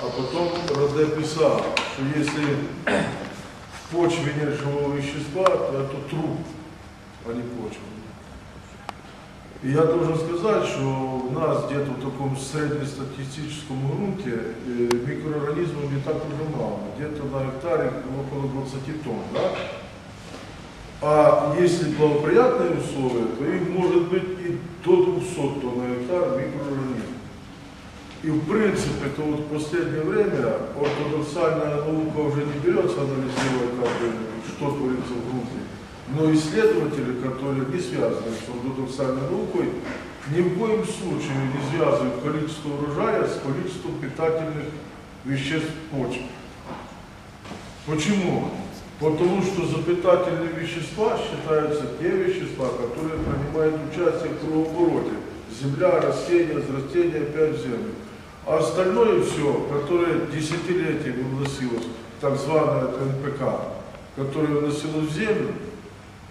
А потом Роде писал, что если в почве нет живого вещества, то это труп, а не почва. И я должен сказать, что у нас где-то в таком среднестатистическом грунте э, микроорганизмов не так уже мало. Где-то на гектаре около 20 тонн. Да? А если благоприятные условия, то их может быть и до 200 тонн на гектар микроорганизмов. И в принципе, то вот в последнее время ортодоксальная наука уже не берется анализировать, как что творится в грунте. Но исследователи, которые не связаны с ортодоксальной наукой, ни в коем случае не связывают количество урожая с количеством питательных веществ почвы. Почему? Потому что за питательные вещества считаются те вещества, которые принимают участие в кровообороте. Земля, растения, растения опять в землю. А остальное все, которое десятилетиями вносилось, так званое НПК, которое вносилось в землю,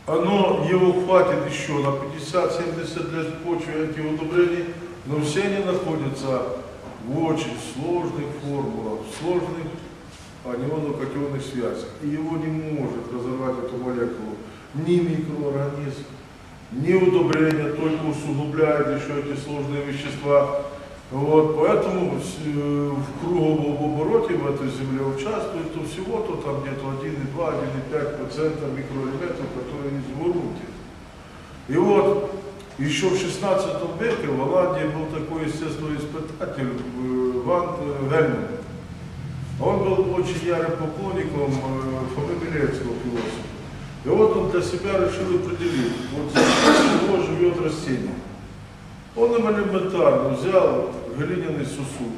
оно, его хватит еще на 50-70 лет в почве этих удобрений, но все они находятся в очень сложных формулах, в сложных анионно-катионных связях. И его не может разорвать эту молекулу ни микроорганизм, ни удобрение, только усугубляет еще эти сложные вещества. Вот, поэтому с- э, в круговом обороте в этой земле участвует то всего-то там где-то 1,2-1,5% микроэлементов, которые есть в грунте. И вот еще в 16 веке в Голландии был такой естественный испытатель э, Ван э, Гельман. Он был очень ярым поклонником э, Фомы Милецкого философа. И вот он для себя решил определить, вот за чего живет растение. Он им элементарно взял глиняный сосуд,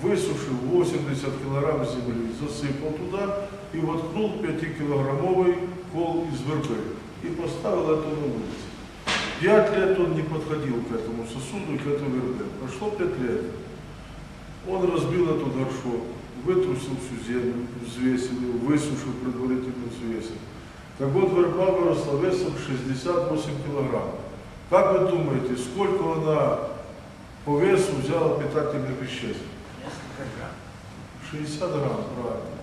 высушил 80 килограмм земли, засыпал туда и воткнул 5-килограммовый кол из вербы и поставил это на улице. Пять лет он не подходил к этому сосуду и к этой вербе. Прошло пять лет. Он разбил эту горшок, вытрусил всю землю, взвесил ее, высушил, предварительно взвесил. Так вот, верба выросла весом 68 килограмм. Как вы думаете, сколько она по весу взяла питательных веществ? 60 грамм, правильно.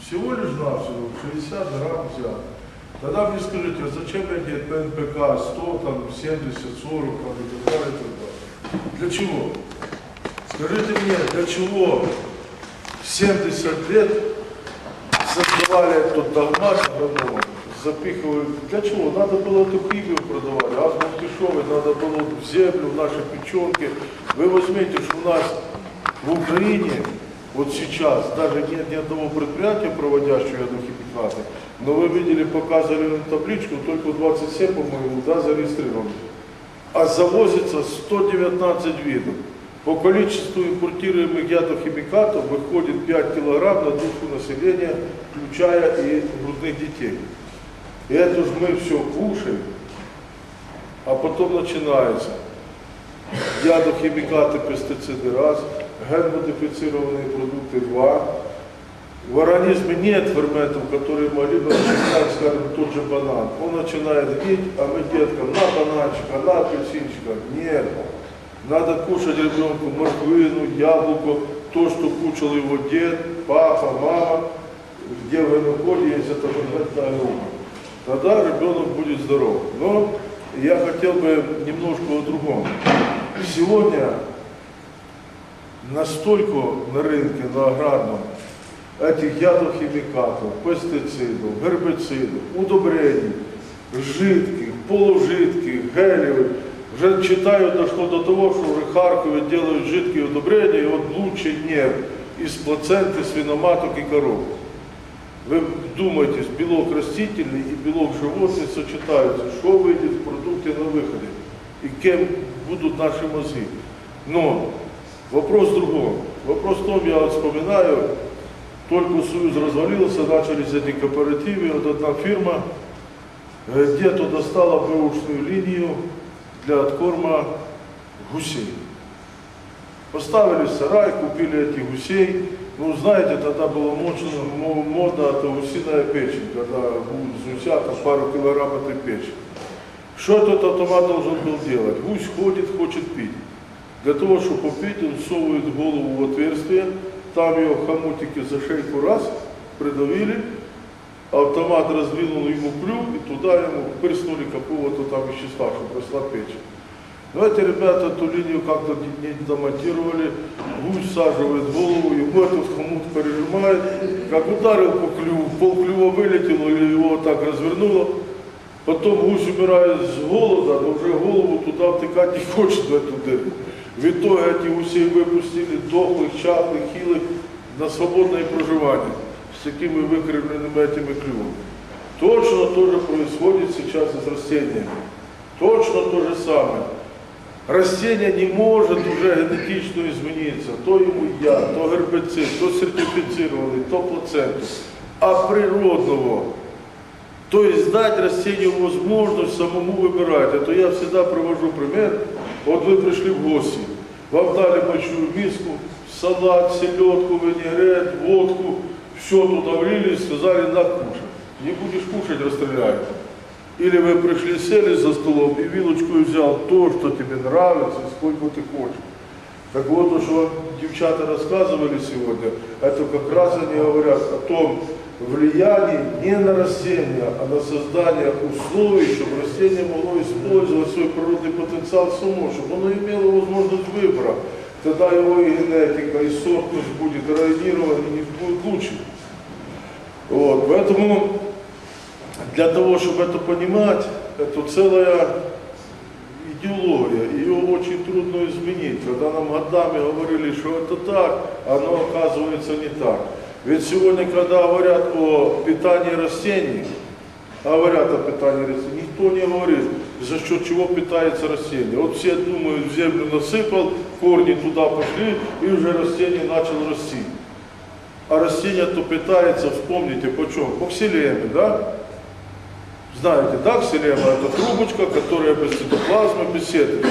Всего лишь навсего 60 грамм взял. Тогда мне скажите, а зачем эти ПНПК 100, там, 70, 40 там, и так далее, и так далее? Для чего? Скажите мне, для чего 70 лет создавали этот догмат агрономов, запихивали. Для чего? Надо было эту химию продавать, азбук дешевый, надо было в землю, в наши печенки. Вы возьмите, что у нас в Украине вот сейчас даже нет ни одного предприятия, проводящего ядохимикаты, но вы видели, показывали на табличку, только 27, по-моему, да, зарегистрированы. А завозится 119 видов. По количеству импортируемых ядохимикатов выходит 5 килограмм на душу населения, включая и грудных детей. И это же мы все кушаем, а потом начинается ядохимикаты, пестициды раз, генмодифицированные продукты два. В организме нет ферментов, которые могли бы начинать, скажем, тот же банан. Он начинает гнить, а мы деткам на бананчика, на апельсинчика. Нет. Надо кушать ребенку морковину, яблоко, то, что кушал его дед, папа, мама, где в есть эта ферментная группа. Тогда ребенок будет здоров. Но я хотел бы немножко о другом. Сегодня настолько на рынке, на аграрном, этих ядохимикатов, пестицидов, гербицидов, удобрений, жидких, полужидких, гелевых. Уже читаю, дошло до того, что уже в Харькове делают жидкие удобрения, и вот лучше нет из плаценты, свиноматок и коров. Вы думаете, белок растительный и белок животный сочетаются, что выйдет в продукте на выходе и кем будут наши мозги. Но вопрос в другом. Вопрос в том, я вспоминаю, только Союз развалился, начались эти кооперативы, вот одна фирма э, где-то достала бэушную линию для откорма гусей. Поставили сарай, купили этих гусей. Ну, знаете, тогда была модна, мо- мода, это гусиная печень, когда у гуся там пару килограмм этой печени. Что этот автомат должен был делать? Гусь ходит, хочет пить. Для того, чтобы попить, он всовывает голову в отверстие, там его хомутики за шейку раз, придавили, автомат раздвинул ему клюв и туда ему прыснули какого-то там вещества, чтобы росла печень. Но эти ребята эту линию как-то не не домонтировали, гусь всаживает в голову, ему этот хомут пережимает, как ударил по клюву, пол клюва вылетело или его вот так развернуло, потом гусь умирает с голода, но уже голову туда втыкать не хочет в эту дырку. В итоге эти гусей выпустили дохлых, чахлых, хилых на свободное проживание с такими выкривленными этими клювами. Точно то же происходит сейчас и с растениями. Точно то же самое. Растение не может уже генетично измениться. То ему яд, то гербицид, то сертифицированный, то плаценту. А природного. То есть дать растению возможность самому выбирать. Это я всегда привожу пример. Вот вы пришли в гости, вам дали большую миску, салат, селедку, винегрет, водку, все туда влили, сказали, на кушать. Не будешь кушать, расстреляют. Или вы пришли, сели за столом и вилочку взял то, что тебе нравится, сколько ты хочешь. Так вот, то, что девчата рассказывали сегодня, это как раз они говорят о том влиянии не на растение, а на создание условий, чтобы растение могло использовать свой природный потенциал само, чтобы оно имело возможность выбора. Тогда его и генетика, и сортность будет реагировать и не будет лучше. Вот, поэтому для того, чтобы это понимать, это целая идеология, ее очень трудно изменить. Когда нам годами говорили, что это так, оно оказывается не так. Ведь сегодня, когда говорят о питании растений, говорят о питании растений, никто не говорит, за счет чего питается растение. Вот все думают, землю насыпал, корни туда пошли, и уже растение начало расти. А растение то питается, вспомните, по чем? По ксилеме, да? Знаете, да, ксилема это трубочка, которая без цитоплазмы, без сетки.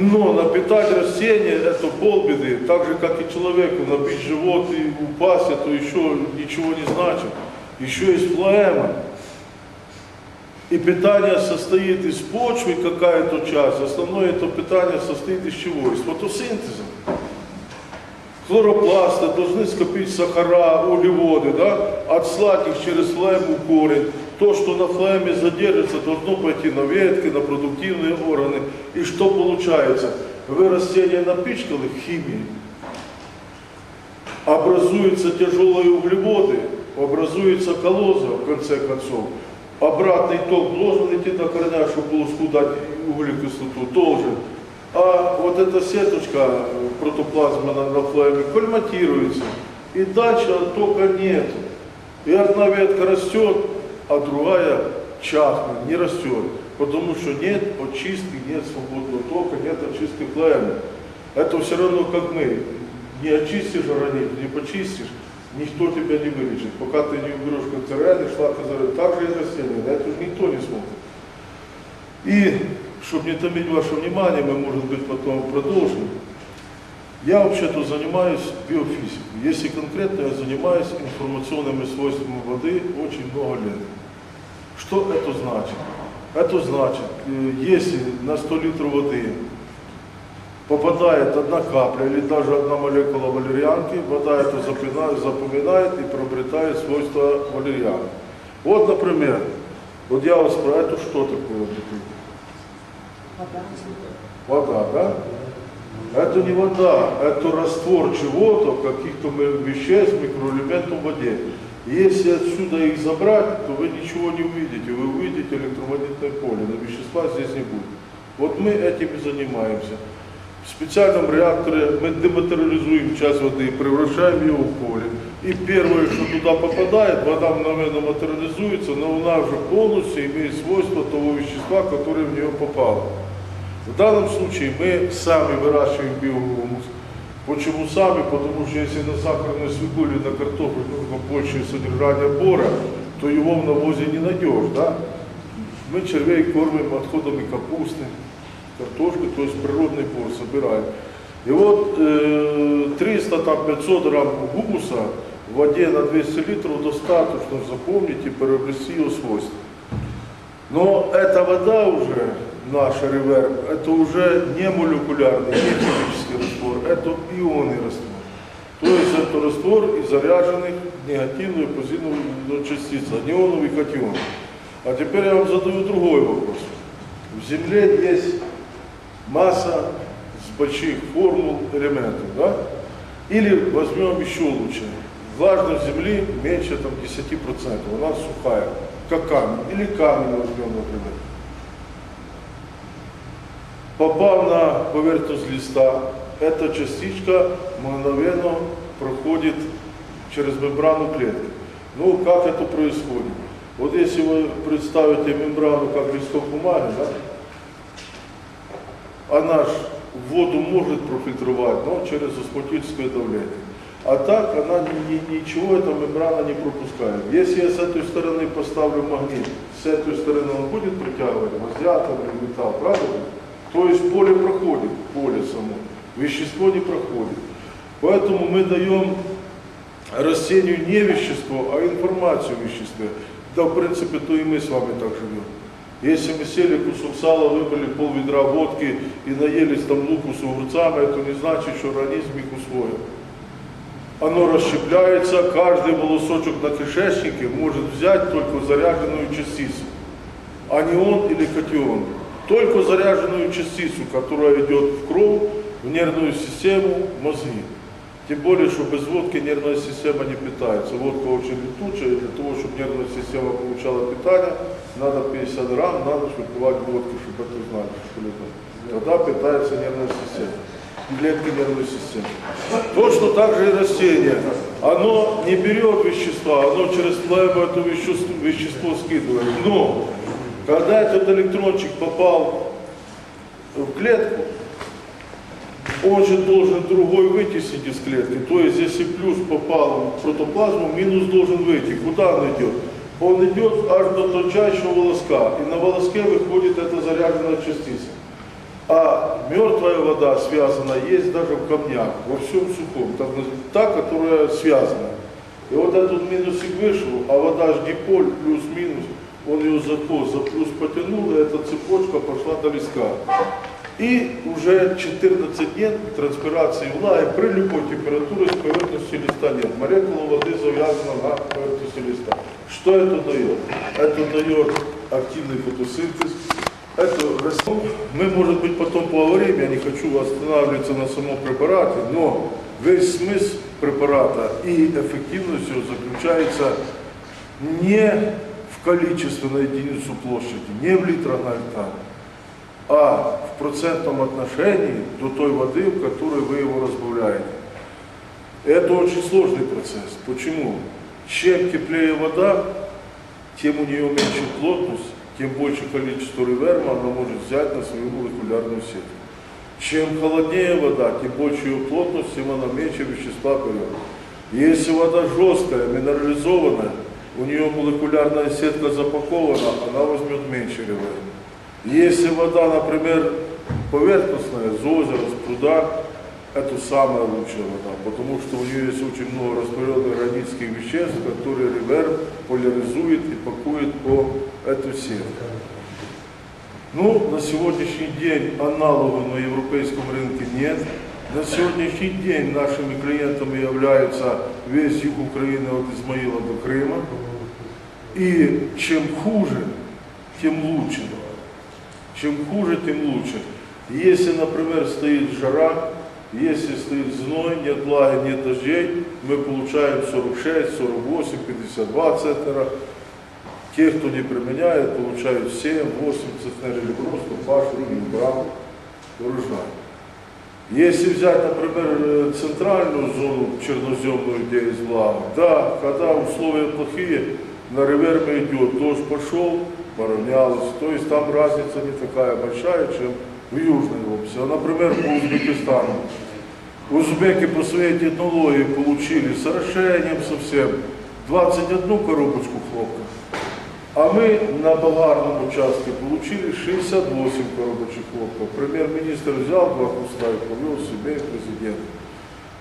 Но напитать растение это полбеды, так же как и человеку набить живот и упасть, это еще ничего не значит. Еще есть флоэма. И питание состоит из почвы, какая-то часть. Основное это питание состоит из чего? Из фотосинтеза. Хлоропласты должны скопить сахара, углеводы, да? отслать их через флему корень. То, что на флеме задержится, должно пойти на ветки, на продуктивные органы. И что получается? Вы растения напичкали химией, образуются тяжелые углеводы, образуется колоза в конце концов. Обратный ток должен идти до корня, чтобы полоску дать углекислоту, должен. А вот эта сеточка протоплазмы на, на флеме кольматируется. И дальше оттока нет. И одна ветка растет, а другая чахнет, не растет. Потому что нет очистки, нет свободного тока, нет очистки флемы. Это все равно как мы. Не очистишь организм, не почистишь, никто тебя не вылечит. Пока ты не уберешь канцерогенный шлак, так же и растения, на это же никто не смотрит. И, чтобы не томить ваше внимание, мы, может быть, потом продолжим. Я вообще-то занимаюсь биофизикой. Если конкретно, я занимаюсь информационными свойствами воды очень много лет. Что это значит? Это значит, э, если на 100 литров воды попадает одна капля или даже одна молекула валерьянки, вода это запина- запоминает и приобретает свойства валерьянки. Вот, например, вот я вас спрашиваю, это что такое? это? Вода, да? Это не вода, это раствор чего-то, каких-то веществ, микроэлементов в воде. Если отсюда их забрать, то вы ничего не увидите. Вы увидите электромагнитное поле, но вещества здесь не будет. Вот мы этим и занимаемся. В специальном реакторе мы дематериализуем часть воды, превращаем ее в поле. И первое, что туда попадает, вода мгновенно материализуется, но она уже полностью имеет свойства того вещества, которое в нее попало. В данном случае мы сами выращиваем биогумус. Почему сами? Потому что если на сахарной свекле или на картофель нужно больше содержания бора, то его в навозе не найдешь. Да? Мы червей кормим отходами капусты, картошки, то есть природный бор собираем. И вот э, 300-500 грамм гумуса в воде на 200 литров достаточно запомнить и приобрести его свойства. Но эта вода уже, наша реверб, это уже не молекулярный, не химический раствор, это ионный раствор. То есть это раствор из заряженных негативную и позитивную частиц, анионов и катионов. А теперь я вам задаю другой вопрос. В Земле есть масса с больших формул элементов, да? Или возьмем еще лучше. Влажность Земли меньше там, 10%, она сухая, как камень. Или камень возьмем, например. Попав на поверхность листа, эта частичка мгновенно проходит через мембрану клетки. Ну, как это происходит? Вот если вы представите мембрану как листок бумаги, да, она ж воду может профильтровать, но через осмотрительское давление. А так она ни- ни- ничего, эта мембрана не пропускает. Если я с этой стороны поставлю магнит, с этой стороны он будет притягивать мазятор или металл, правда? То есть поле проходит, поле само, вещество не проходит. Поэтому мы даем растению не вещество, а информацию о веществе. Да, в принципе, то и мы с вами так живем. Если мы сели кусок сала, выпили пол ведра водки и наелись там луку с огурцами, это не значит, что организм их усвоил. Оно расщепляется, каждый волосочек на кишечнике может взять только заряженную частицу. Анион или катион. Только заряженную частицу, которая идет в кровь, в нервную систему, в мозги. Тем более, что без водки нервная система не питается. Водка очень летучая, и для того, чтобы нервная система получала питание, надо 50 грамм, надо выпивать водку, чтобы это знали. что это. Тогда питается нервная система, клетки нервной системы. Точно так же и растение. Оно не берет вещества, оно через флебу это вещество, вещество скидывает. Но, когда этот электрончик попал в клетку, он же должен другой вытеснить из клетки. То есть, если плюс попал в протоплазму, минус должен выйти. Куда он идет? Он идет аж до тончайшего волоска. И на волоске выходит эта заряженная частица. А мертвая вода связана есть даже в камнях, во всем сухом. Наз- Та, которая связана. И вот этот минусик вышел, а вода ж диполь плюс-минус, он ее за по, за плюс потянул, и эта цепочка пошла до листка. И уже 14 дней транспирации влаги при любой температуре с поверхности листа нет. Молекула воды завязана на поверхности листа. Что это дает? Это дает активный фотосинтез. Это растет. Мы, может быть, потом поговорим, я не хочу останавливаться на самом препарате, но весь смысл препарата и эффективность его заключается не в количестве на единицу площади, не в литрах на гектар, а в процентном отношении до той воды, в которой вы его разбавляете. Это очень сложный процесс. Почему? Чем теплее вода, тем у нее меньше плотность, тем больше количество реверма она может взять на свою молекулярную сеть. Чем холоднее вода, тем больше ее плотность, тем она меньше вещества берет. Если вода жесткая, минерализованная, у нее молекулярная сетка запакована, она возьмет меньше реверма. Если вода, например, поверхностная, из озера, с пруда, это самая лучшая вода, потому что у нее есть очень много растворенных органических веществ, которые реверб поляризует и пакует по эту сетку. Ну, на сегодняшний день аналогов на европейском рынке нет. На сегодняшний день нашими клиентами является весь юг Украины от Измаила до Крыма. И чем хуже, тем лучше. Чем хуже, тем лучше. Если, например, стоит жара, если стоит зной, нет влаги, нет дождей, мы получаем 46, 48, 52 центнера. Те, кто не применяет, получают 7, 8 центнеров или просто пашут или брал урожай. Если взять, например, центральную зону черноземную, где есть влага, да, когда условия плохие, на реверме идет, дождь пошел, поравнялось, то есть там разница не такая большая, чем в южной области. А, например, по Узбекистану. Узбеки по своей технологии получили с совсем 21 коробочку хлопка. А мы на Болгарном участке получили 68 коробочек хлопка. Премьер-министр взял два куста и повел себе и президент.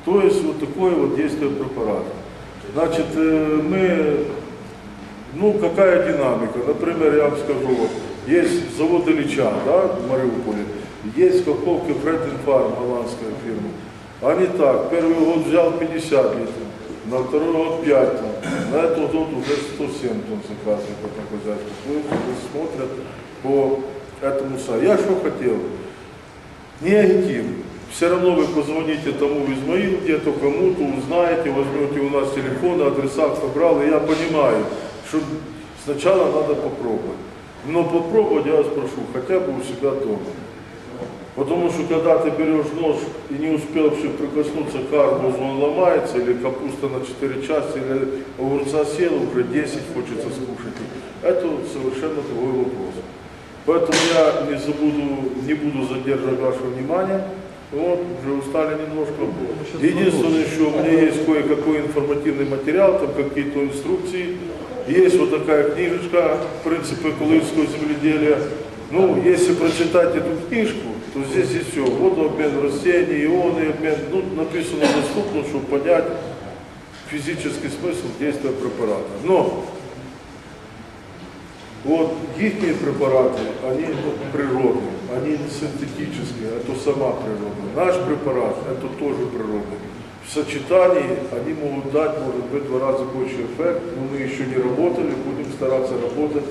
То есть вот такое вот действие препарата. Значит, э, мы, ну какая динамика? Например, я вам скажу, вот, есть завод Ильича, да, в Мариуполе, есть Фредин Фарм, голландская фирма. Не так, первый год взял 50 литров, на второй год 5 тонн, на этот год уже 107 тонн заказывают по хозяйству. Люди смотрят по этому сайту. Я что хотел? Не агитив. Все равно вы позвоните тому в Измаил где-то, кому-то, узнаете, возьмете у нас телефон, адреса собрал, и я понимаю, что сначала надо попробовать. Но попробовать, я вас прошу, хотя бы у себя дома. Потому что когда ты берешь нож и не успел вообще прикоснуться к арбузу, он ломается, или капуста на 4 части, или огурца села, уже 10 хочется скушать. Это совершенно другой вопрос. Поэтому я не забуду, не буду задерживать ваше внимание. Вот, уже устали немножко. Единственное, что у меня есть кое-какой информативный материал, там какие-то инструкции. Есть вот такая книжечка «Принципы экологического земледелия». Ну, если прочитать эту книжку, то здесь есть все. Водообмен растений, ионный обмен. Ну, написано доступно, чтобы понять физический смысл действия препарата. Но вот их препараты, они природные, они синтетические, это сама природа. Наш препарат, это тоже природный. В сочетании они могут дать, может быть, два раза больше эффект, но мы еще не работали, будем стараться работать,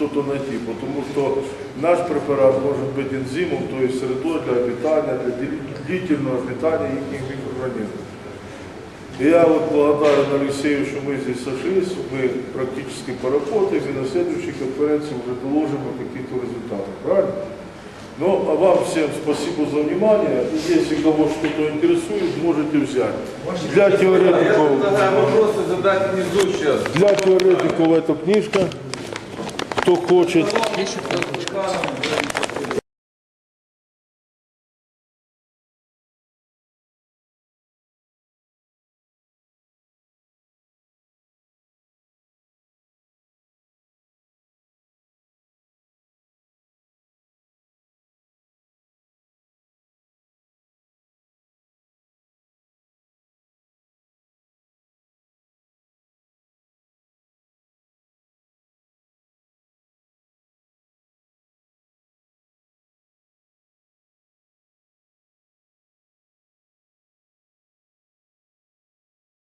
что-то найти, потому что наш препарат может быть энзимом, то есть средой для питания, для длительного питания их микроорганизмов. И я вот благодарен Алексею, что мы здесь сошлись, мы практически поработаем, и на следующей конференции уже доложим о каких-то результатах, правильно? Ну, а вам всем спасибо за внимание, и если кого что-то интересует, можете взять. Для Я теоретиков, предлагаю вопросы задать внизу сейчас. для теоретиков эта книжка, кто хочет.